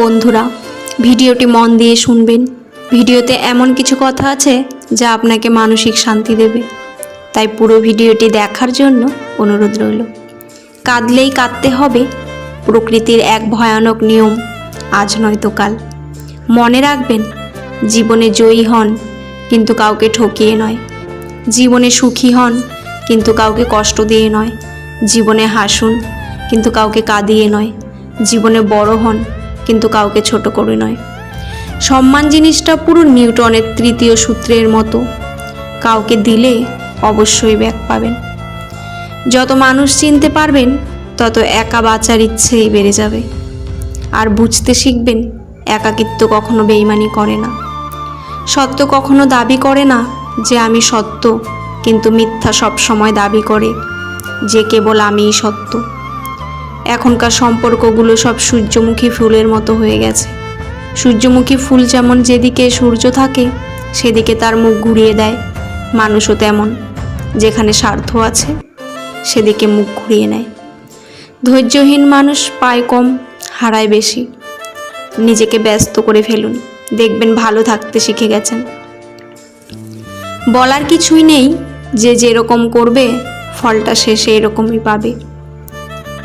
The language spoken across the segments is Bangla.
বন্ধুরা, ভিডিওটি মন দিয়ে শুনবেন। ভিডিওতে এমন কিছু কথা আছে যা আপনাকে মানসিক শান্তি দেবে। তাই পুরো ভিডিওটি দেখার জন্য অনুরোধ রইল। কাঁদলেই কাঁদতে হবে, প্রকৃতির এক ভয়ানক নিয়ম আজ নয়তো কাল। মনে রাখবেন, জীবনে জয়ী হন কিন্তু কাউকে ঠকিয়ে নয়। জীবনে সুখী হন কিন্তু কাউকে কষ্ট দিয়ে নয়। জীবনে হাসুন কিন্তু কাউকে কাঁদিয়ে নয়। জীবনে বড় হন কিন্তু কাউকে ছোট করে নয়। সম্মান জিনিসটা পুরো নিউটনের তৃতীয় সূত্রের মতো। কাউকে দিলে অবশ্যই ব্যাক পাবেন। যত মানুষ চিনতে পারবেন, তত একা বাঁচার ইচ্ছেই বেড়ে যাবে। আর বুঝতে শিখবেন, একাকিত্ব কখনো বেইমানি করে না। সত্য কখনো দাবি করে না যে আমি সত্য, কিন্তু মিথ্যা সব সময় দাবি করে যে কেবল আমিই সত্য। এখনকার সম্পর্কগুলো সব সূর্যমুখী ফুলের মতো হয়ে গেছে। সূর্যমুখী ফুল যেমন যেদিকে সূর্য থাকে, সেদিকে তার মুখ ঘুরিয়ে দেয়। মানুষও তেমন। যেখানে স্বার্থ আছে, সেদিকে মুখ ঘুরিয়ে নেয়। ধৈর্যহীন মানুষ পায় কম, হারায় বেশি। নিজেকে ব্যস্ত করে ফেলুন। দেখবেন ভালো থাকতে শিখে গেছেন। বলার কিছুই নেই। যে যেরকম করবে, ফলটা সে সেই রকমই পাবে।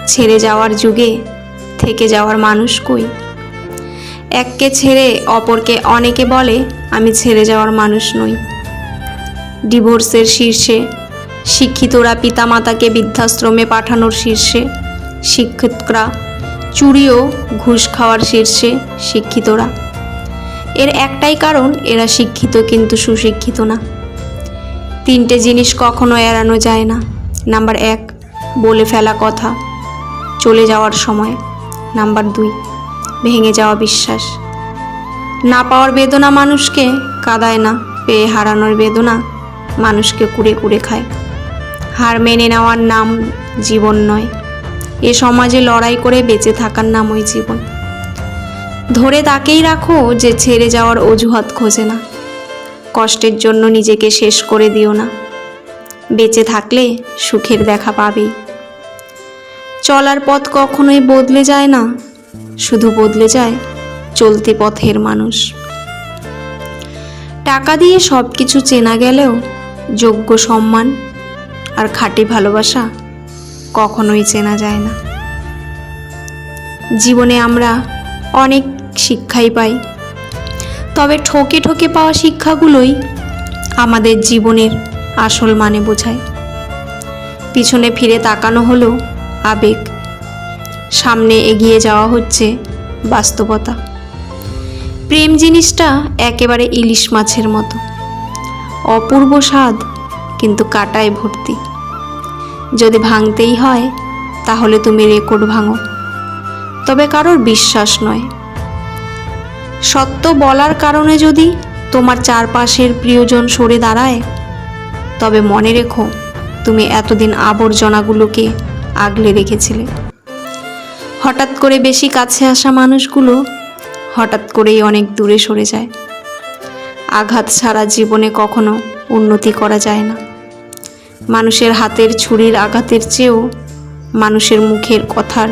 ছেড়ে যাওয়ার যুগে থেকে যাওয়ার মানুষ কই? এককে ছেড়ে অপরকে অনেকে বলে, আমি ছেড়ে যাওয়ার মানুষ নই। ডিভোর্সের শীর্ষে, শিক্ষিতরা পিতামাতাকে বৃদ্ধাশ্রমে পাঠানোর শীর্ষে শিক্ষকরা চুরিও ঘুষ খাওয়ার শীর্ষে শিক্ষিতরা। এর একটাই কারণ, এরা শিক্ষিত কিন্তু সুশিক্ষিত না। তিনটে জিনিস কখনো এড়ানো যায় না। নাম্বার এক, বলে ফেলা কথা। চলে যাওয়ার সময়। নাম্বার দুই, ভেঙে যাওয়া বিশ্বাস। না পাওয়ার বেদনা মানুষকে কাদায় না, পেয়ে হারানোর বেদনা মানুষকে কুড়ে কুড়ে খায়। হার মেনে নেওয়ার নাম জীবন নয়। এ সমাজে লড়াই করে বেঁচে থাকার নামই জীবন। ধরে তাকেই রাখো যে ছেড়ে যাওয়ার অজুহাত খোঁজে না। কষ্টের জন্য নিজেকে শেষ করে দিও না। বেঁচে থাকলে সুখের দেখা পাবেই। চলার পথ কখনোই বদলে যায় না। শুধু বদলে যায় চলতি পথের মানুষ। টাকা দিয়ে সব কিছু চেনা গেলেও যোগ্য সম্মান আর খাঁটি ভালোবাসা কখনোই চেনা যায় না। জীবনে আমরা অনেক শিক্ষাই পাই, তবে ঠকে ঠকে পাওয়া শিক্ষাগুলোই আমাদের জীবনের আসল মানে বোঝায়। পিছনে ফিরে তাকানো হলো আবেগ। সামনে এগিয়ে যাওয়া হচ্ছে বাস্তবতা। প্রেম জিনিসটা একেবারে ইলিশ মাছের মতো। অপূর্ব স্বাদ, কিন্তু কাটায় ভর্তি। যদি ভাঙতেই হয়, তাহলে তুমি রেকর্ড ভাঙো। তবে কারোর বিশ্বাস নয়। সত্য বলার কারণে যদি তোমার চারপাশের প্রিয়জন সরে দাঁড়ায়, তবে মনে রেখো, তুমি এতদিন আবর্জনাগুলোকে আগলে রেখেছিলে। হঠাৎ করে বেশি কাছে আসা মানুষগুলো হঠাৎ করেই অনেক দূরে সরে যায়। আঘাত ছাড়া জীবনে কখনো উন্নতি করা যায় না। মানুষের হাতের ছুরির আঘাতের চেয়েও মানুষের মুখের কথার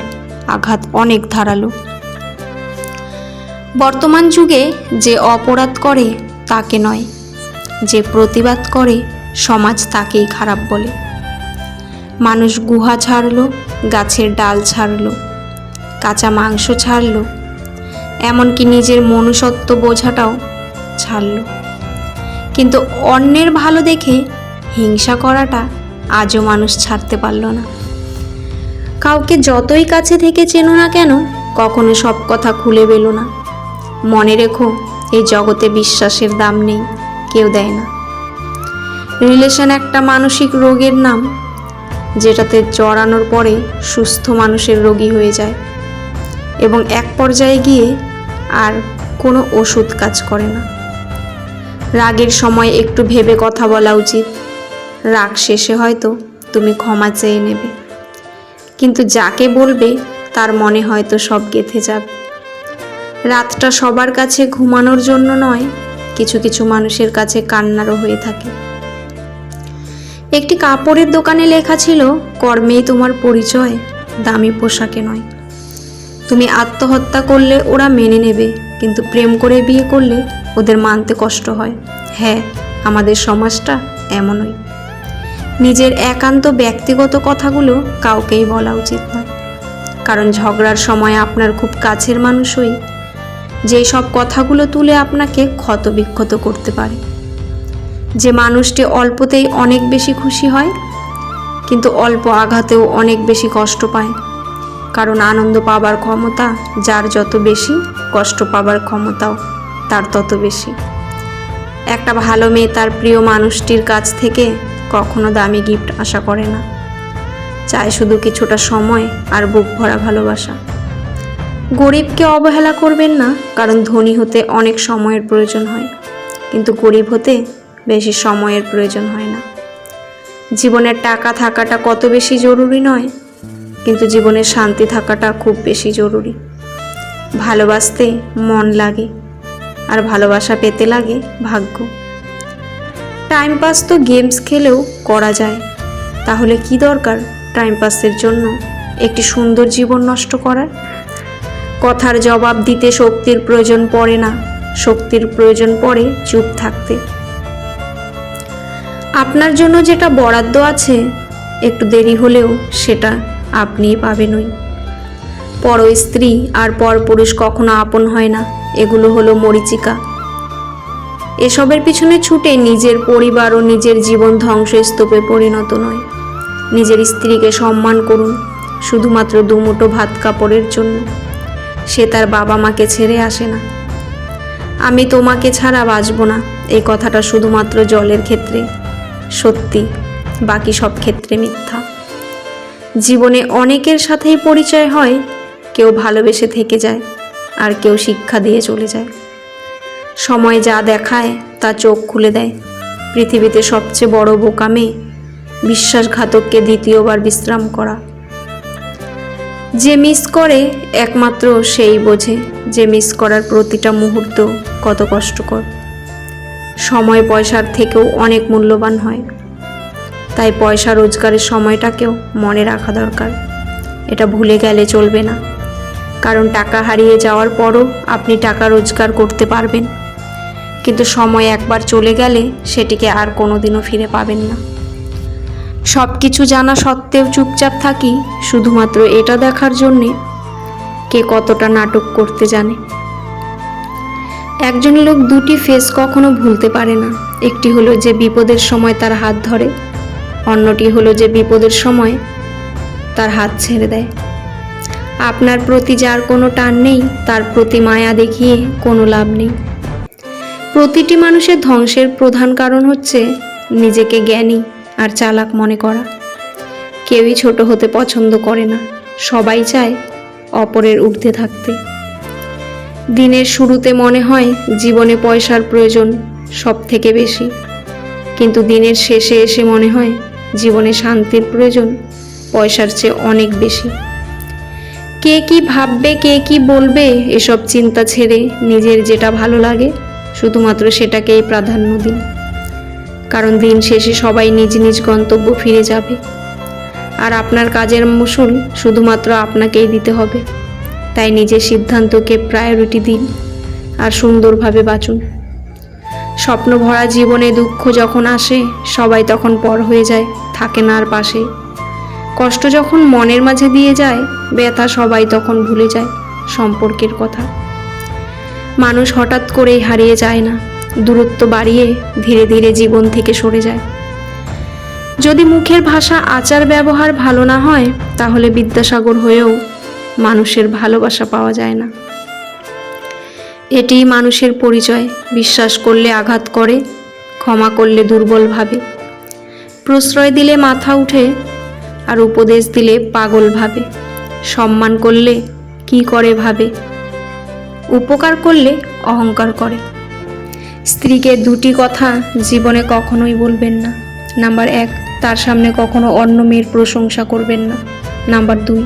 আঘাত অনেক ধারালো। বর্তমান যুগে যে অপরাধ করে তাকে নয়, যে প্রতিবাদ করে সমাজ তাকেই খারাপ বলে। মানুষ গুহা ছাড়লো, গাছের ডাল ছাড়লো, কাঁচা মাংস ছাড়লো, এমনকি নিজের মনুষ্যত্ব বোঝাটাও ছাড়লো। কিন্তু অন্যের ভালো দেখে হিংসা করাটা আজও মানুষ ছাড়তে পারল না। কাউকে যতই কাছে থেকে চেনো না কেন, কখনো সব কথা খুলে বেলো না। মনে রেখো, এই জগতে বিশ্বাসের দাম নেই, কেউ দেয় না। রিলেশন একটা মানসিক রোগের নাম যেটাতে জড়ানোর পরে সুস্থ মানুষের রোগী হয়ে যায় এবং এক পর্যায়ে গিয়ে আর কোনো ওষুধ কাজ করে না। রাগের সময় একটু ভেবে কথা বলা উচিত। রাগ শেষে হয়তো তুমি ক্ষমা চেয়ে নেবে। কিন্তু যাকে বলবে তার মনে হয়তো সব গেথে যাবে। রাতটা সবার কাছে ঘুমানোর জন্য নয়, কিছু কিছু মানুষের কাছে কান্নারও হয়ে থাকে। একটি কাপড়ের দোকানে লেখা ছিল, কর্মেই তোমার পরিচয়, দামি পোশাকে নয়। তুমি আত্মহত্যা করলে ওরা মেনে নেবে, কিন্তু প্রেম করে বিয়ে করলে ওদের মানতে কষ্ট হয়। হ্যাঁ আমাদের সমাজটা এমনই। নিজের একান্ত ব্যক্তিগত কথাগুলো কাউকেই বলা উচিত নয়। কারণ ঝগড়ার সময় আপনার খুব কাছের মানুষই, যেই সব কথাগুলো তুলে আপনাকে ক্ষতবিক্ষত করতে পারে। যে মানুষটি অল্পতেই অনেক বেশি খুশি হয়, কিন্তু অল্প আঘাতেও অনেক বেশি কষ্ট পায়। কারণ আনন্দ পাবার ক্ষমতা যার যত বেশি, কষ্ট পাবার ক্ষমতাও তার তত বেশি। একটা ভালো মেয়ে তার প্রিয় মানুষটির কাছ থেকে কখনো দামি গিফট আশা করে না। চায় শুধু কিছুটা সময় আর বুক ভরা ভালোবাসা। গরিবকে অবহেলা করবেন না, কারণ ধনী হতে অনেক সময়ের প্রয়োজন হয়। কিন্তু গরিব হতে বেশি সময়ের প্রয়োজন হয় না। জীবনের টাকা থাকাটা কত বেশি জরুরি নয়, কিন্তু জীবনের শান্তি থাকাটা খুব বেশি জরুরি। ভালোবাসতে মন লাগে, আর ভালোবাসা পেতে লাগে ভাগ্য। টাইম পাস তো গেমস খেলেও করা যায়, তাহলে কি দরকার টাইম পাসের জন্য একটি সুন্দর জীবন নষ্ট করার? কথার জবাব দিতে শক্তির প্রয়োজন পড়ে না, শক্তির প্রয়োজন পড়ে চুপ থাকতে। আপনার জন্য যেটা বরাদ্দ আছে, একটু দেরি হলেও সেটা আপনিই পাবেনই পর স্ত্রী আর পর পুরুষ কখনো আপন হয় না, এগুলো হলো মরিচিকা। এসবের পিছনে ছুটে নিজের পরিবার ও নিজের জীবন ধ্বংসস্তূপে পরিণত নয়। নিজের স্ত্রীকে সম্মান করুন, শুধুমাত্র দুমুটো ভাত কাপড়ের জন্য। সে তার বাবা মাকে ছেড়ে আসে না। আমি তোমাকে ছাড়া বাঁচব না, এই কথাটা শুধুমাত্র জলের ক্ষেত্রে। সত্যি, বাকি সব ক্ষেত্রে মিথ্যা। জীবনে অনেকের সাথেই পরিচয় হয়, কেউ ভালোবেসে থেকে যায়, আর কেউ শিক্ষা দিয়ে চলে যায়। সময় যা দেখায়, তা চোখ খুলে দেয়। পৃথিবীতে সবচেয়ে বড় বোকামে বিশ্বাসঘাতককে দ্বিতীয়বার বিশ্রাম করা। যে মিস করে, একমাত্র সেই বোঝে যে মিস করার প্রতিটা মুহূর্ত কত কষ্টকর। সময় পয়সার থেকেও অনেক মূল্যবান হয়। তাই পয়সা রোজগারের সময়টাকেও মনে রাখা দরকার। এটা ভুলে গেলে চলবে না। কারণ টাকা হারিয়ে যাওয়ার পরও আপনি টাকা রোজগার করতে পারবেন। কিন্তু সময় একবার চলে গেলে সেটিকে আর কোনোদিনও ফিরে পাবেন না। সব কিছু জানা সত্ত্বেও চুপচাপ থাকি, শুধুমাত্র এটা দেখার জন্যে কে কতটা নাটক করতে জানে। একজন লোক দুটি ফেস কখনো ভুলতে পারে না। একটি হলো যে বিপদের সময় তার হাত ধরে, অন্যটি হলো যে বিপদের সময় তার হাত ছেড়ে দেয়। আপনার প্রতি যার কোনো টান নেই, তার প্রতি মায়া দেখিয়ে কোনো লাভ নেই। প্রতিটি মানুষের ধ্বংসের প্রধান কারণ হচ্ছে নিজেকে জ্ঞানী আর চালাক মনে করা। কেউই ছোট হতে পছন্দ করে না। সবাই চায় অপরের ঊর্ধ্বে থাকতে। দিনের শুরুতে মনে হয় জীবনে পয়সার প্রয়োজন সব থেকে বেশি। কিন্তু দিনের শেষে এসে মনে হয় জীবনে শান্তির প্রয়োজন পয়সার চেয়ে অনেক বেশি। কে কি ভাববে, কে কি বলবে, এসব চিন্তা ছেড়ে নিজের যেটা ভালো লাগে, শুধুমাত্র সেটাকেই প্রাধান্য দিন। কারণ দিন শেষে সবাই নিজ নিজ গন্তব্য ফিরে যাবে। আর আপনার কাজের মসুল শুধুমাত্র আপনাকেই দিতে হবে। তাই নিজের সিদ্ধান্তকে প্রায়োরিটি দিন আর সুন্দরভাবে বাঁচুন। স্বপ্ন ভরা জীবনে দুঃখ যখন আসে, সবাই তখন পর হয়ে যায়, থাকে না আর পাশে। কষ্ট যখন মনের মাঝে দিয়ে যায়, ব্যথা সবাই তখন ভুলে যায় সম্পর্কের কথা। মানুষ হঠাৎ করেই হারিয়ে যায় না, দূরত্ব বাড়িয়ে ধীরে ধীরে জীবন থেকে সরে যায়। যদি মুখের ভাষা, আচার, ব্যবহার ভালো না হয়, তাহলে বিদ্যাসাগর হয়েও মানুষের ভালোবাসা পাওয়া যায় না। এটিই মানুষের পরিচয়। বিশ্বাস করলে আঘাত করে, ক্ষমা করলে দুর্বল ভাবে। প্রশ্রয় দিলে মাথা উঠে আর উপদেশ দিলে পাগল ভাবে। সম্মান করলে কি করে ভাবে? উপকার করলে অহংকার করে। স্ত্রীকে দুটি কথা জীবনে কখনোই বলবেন না। নাম্বার এক, তার সামনে কখনো অন্য মেয়ের প্রশংসা করবেন না। নাম্বার দুই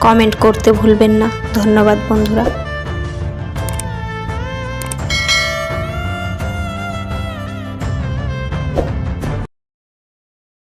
কমেন্ট করতে ভুলবেন না। ধন্যবাদ বন্ধুরা।